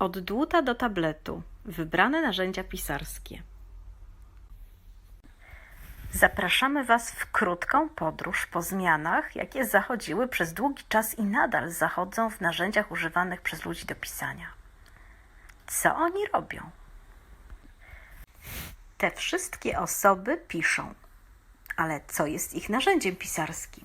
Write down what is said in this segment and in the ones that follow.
Od dłuta do tabletu. Wybrane narzędzia pisarskie. Zapraszamy Was w krótką podróż po zmianach, jakie zachodziły przez długi czas i nadal zachodzą w narzędziach używanych przez ludzi do pisania. Co oni robią? Te wszystkie osoby piszą, ale co jest ich narzędziem pisarskim?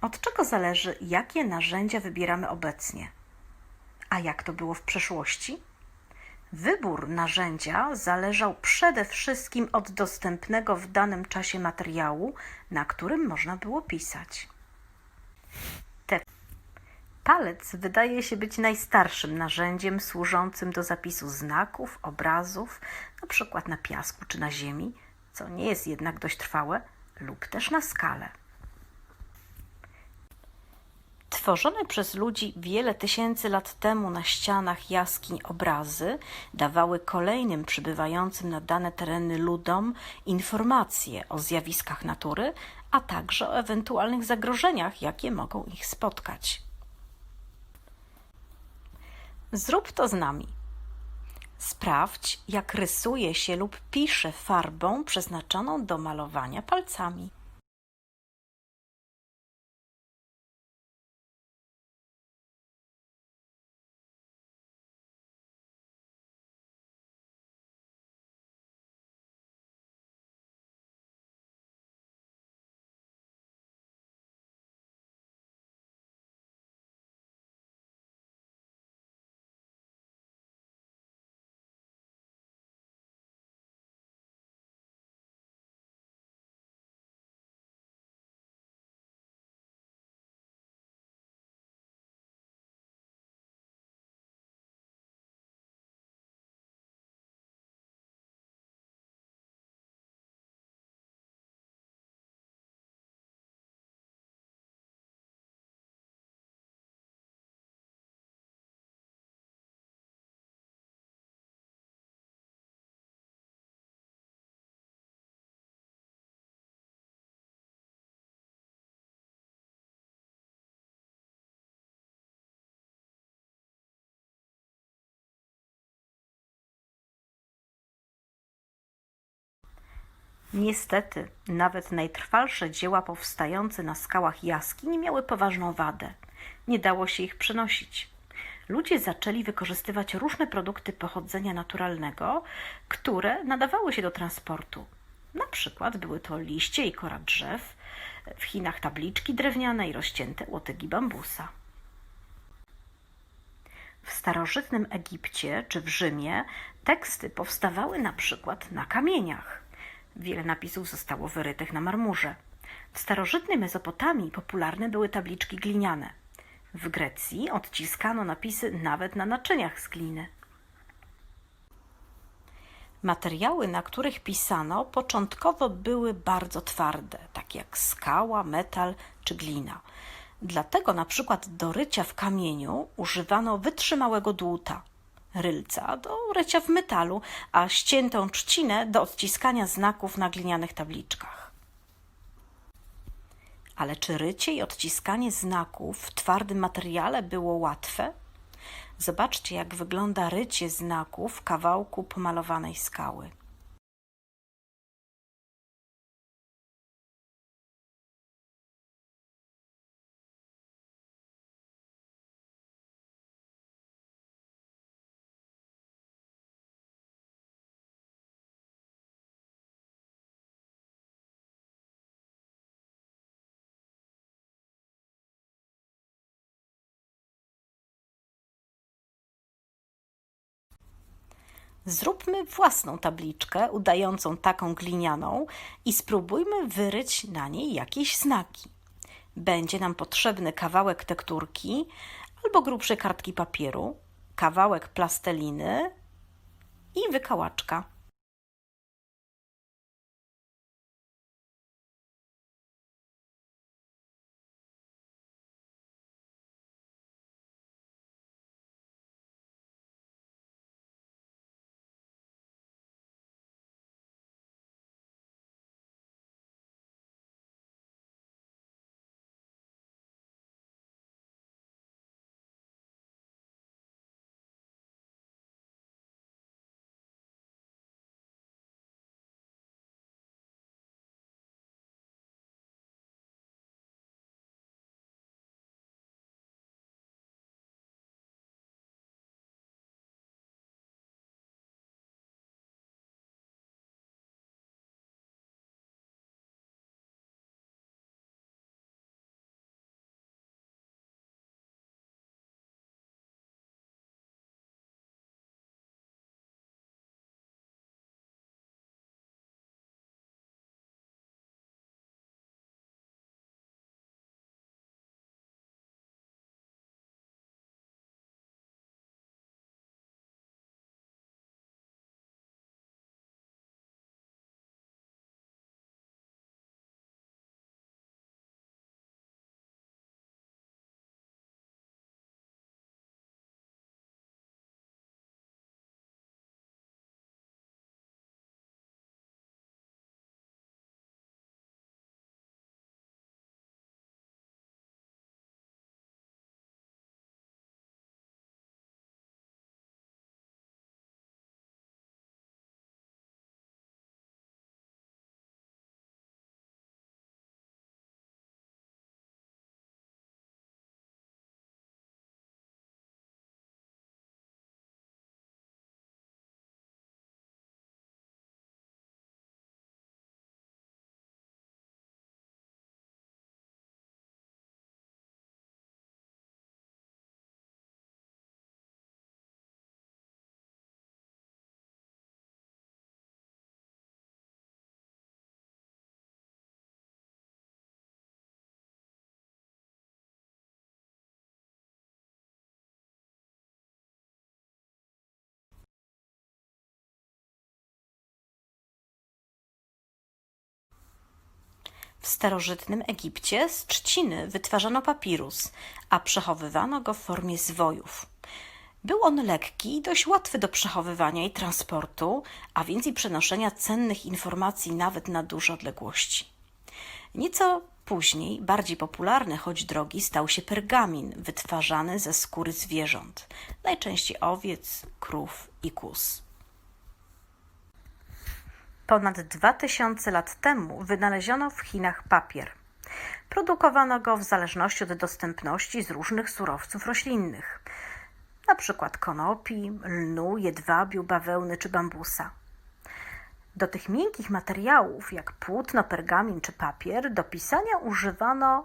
Od czego zależy, jakie narzędzia wybieramy obecnie? A jak to było w przeszłości? Wybór narzędzia zależał przede wszystkim od dostępnego w danym czasie materiału, na którym można było pisać. Te Palec wydaje się być najstarszym narzędziem służącym do zapisu znaków, obrazów, na przykład na piasku czy na ziemi, co nie jest jednak dość trwałe, lub też na skale. Tworzone przez ludzi wiele tysięcy lat temu na ścianach jaskiń obrazy dawały kolejnym przybywającym na dane tereny ludom informacje o zjawiskach natury, a także o ewentualnych zagrożeniach, jakie mogą ich spotkać. Zrób to z nami. Sprawdź, jak rysuje się lub pisze farbą przeznaczoną do malowania palcami. Niestety, nawet najtrwalsze dzieła powstające na skałach jaskiń miały poważną wadę. Nie dało się ich przenosić. Ludzie zaczęli wykorzystywać różne produkty pochodzenia naturalnego, które nadawały się do transportu. Na przykład były to liście i kora drzew, w Chinach tabliczki drewniane i rozcięte łotygi bambusa. W starożytnym Egipcie czy w Rzymie teksty powstawały na przykład na kamieniach. Wiele napisów zostało wyrytych na marmurze. W starożytnej Mezopotamii popularne były tabliczki gliniane. W Grecji odciskano napisy nawet na naczyniach z gliny. Materiały, na których pisano, początkowo były bardzo twarde, takie jak skała, metal czy glina. Dlatego na przykład do rycia w kamieniu używano wytrzymałego dłuta, rylca do rycia w metalu, a ściętą trzcinę do odciskania znaków na glinianych tabliczkach. Ale czy rycie i odciskanie znaków w twardym materiale było łatwe? Zobaczcie, jak wygląda rycie znaków w kawałku pomalowanej skały. Zróbmy własną tabliczkę udającą taką glinianą i spróbujmy wyryć na niej jakieś znaki. Będzie nam potrzebny kawałek tekturki albo grubszej kartki papieru, kawałek plasteliny i wykałaczka. W starożytnym Egipcie z trzciny wytwarzano papirus, a przechowywano go w formie zwojów. Był on lekki i dość łatwy do przechowywania i transportu, a więc i przenoszenia cennych informacji nawet na duże odległości. Nieco później, bardziej popularny, choć drogi, stał się pergamin wytwarzany ze skóry zwierząt, najczęściej owiec, krów i kóz. Ponad 2000 lat temu wynaleziono w Chinach papier. Produkowano go w zależności od dostępności z różnych surowców roślinnych, przykład konopi, lnu, jedwabiu, bawełny czy bambusa. Do tych miękkich materiałów, jak płótno, pergamin czy papier, do pisania używano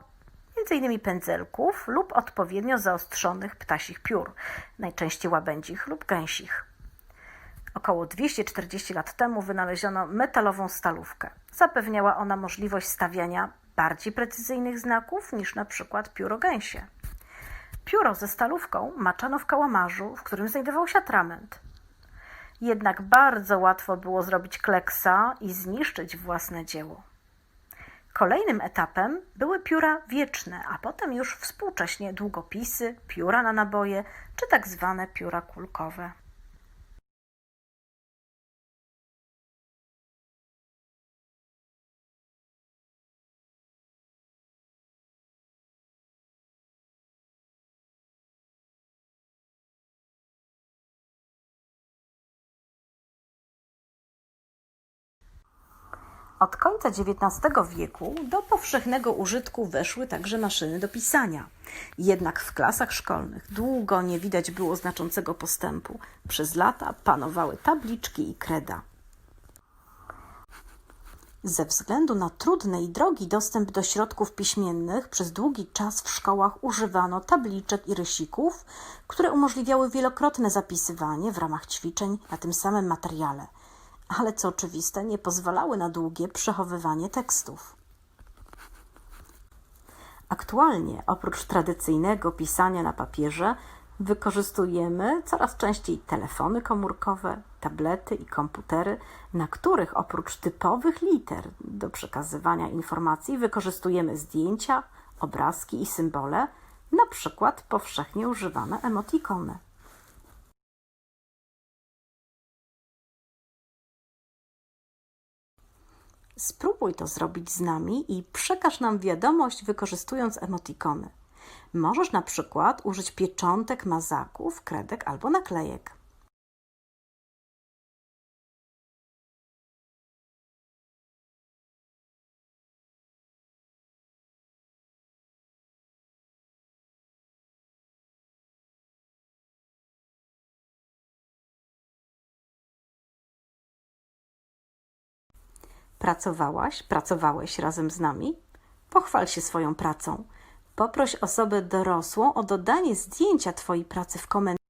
m.in. pędzelków lub odpowiednio zaostrzonych ptasich piór, najczęściej łabędzich lub gęsich. Około 240 lat temu wynaleziono metalową stalówkę. Zapewniała ona możliwość stawiania bardziej precyzyjnych znaków niż na przykład pióro gęsie. Pióro ze stalówką maczano w kałamarzu, w którym znajdował się atrament. Jednak bardzo łatwo było zrobić kleksa i zniszczyć własne dzieło. Kolejnym etapem były pióra wieczne, a potem już współcześnie długopisy, pióra na naboje czy tak zwane pióra kulkowe. Od końca XIX wieku do powszechnego użytku weszły także maszyny do pisania. Jednak w klasach szkolnych długo nie widać było znaczącego postępu. Przez lata panowały tabliczki i kreda. Ze względu na trudny i drogi dostęp do środków piśmiennych przez długi czas w szkołach używano tabliczek i rysików, które umożliwiały wielokrotne zapisywanie w ramach ćwiczeń na tym samym materiale – ale co oczywiste, nie pozwalały na długie przechowywanie tekstów. Aktualnie, oprócz tradycyjnego pisania na papierze, wykorzystujemy coraz częściej telefony komórkowe, tablety i komputery, na których oprócz typowych liter do przekazywania informacji wykorzystujemy zdjęcia, obrazki i symbole, na przykład powszechnie używane emotikony. Spróbuj to zrobić z nami i przekaż nam wiadomość wykorzystując emotikony. Możesz na przykład użyć pieczątek, mazaków, kredek albo naklejek. Pracowałaś, pracowałeś razem z nami? Pochwal się swoją pracą. Poproś osobę dorosłą o dodanie zdjęcia Twojej pracy w komentarzu.